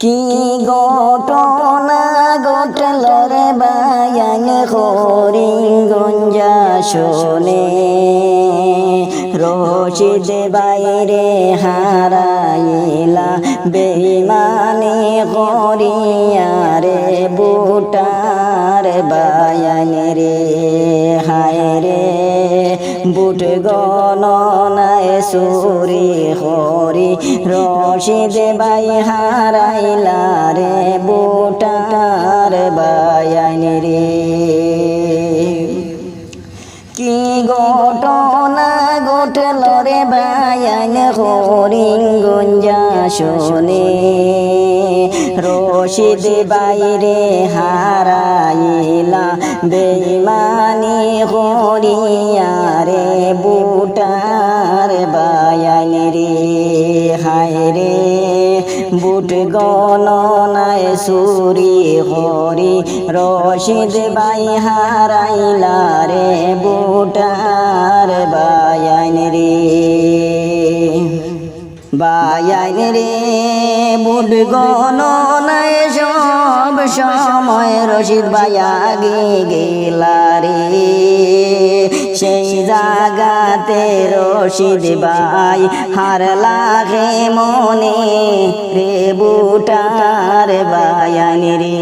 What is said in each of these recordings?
কি ঘটনা ঘটল রে বায়ান হরিঙ্গঞ্জা শোনে? রশিদ বাইরে হারাইলা বেইমানি করিয়া রে বুটার বায়ান রে। হায় রে, বুট গণনায় সুরি হরি রশিদ বাই হারাইলা রে বুটার বায়ান রে। কি ঘটনা ঘটল রে বায়ান হরিণ গঞ্জা শোনে। রশিদ বাইরে হারাইলা, বেইমানি হরিয়া রে বুটার বুট গণনায় সুরি হরি, রশিদ বাই হারাইলা রে বুটার বায়ান রে। বায়ান রে, বুট গণনায় সব সময় রশিদ বায়া গে গেলা রে। সেই জাগাতে রশিদ বাই হার লাগে মনে রে বুটার বায়ান রে।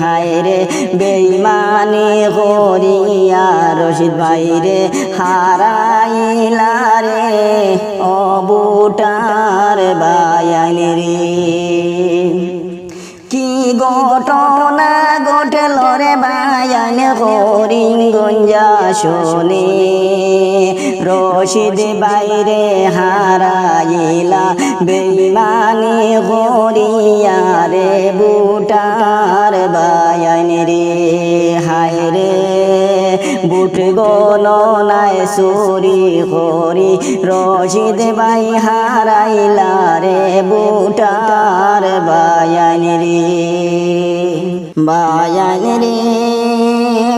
হায় রে বেইমানি করিয়া রশিদ ভাই রে, হারাইলা রে ও বুটার বায়ান রে। ঘটনা ঘটল রে বায়ান হরিণ গঞ্জা শোনে। রশিদ বাইরে হারাইলা, বেইমানি হরিয়া রে বুটার বায়ান রে। হায় রে, বুট গণনায় সুরি হরি রশিদ বাই হারাইলা রে বুটার বায়ান রে। বায়ান রে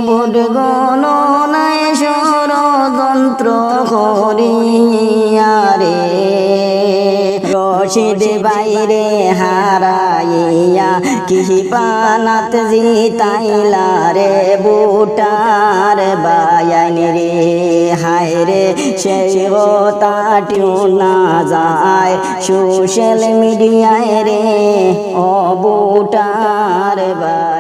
বুট গণনায় ষড়যন্ত্র করিয়া রে। রশিদ বাইরে হারাইয়া কি পানাত জিতাইলা রে বুটার সেই তাটিও না যায়। সোশ্যাল মিডিয়ায় রে অবুটার রে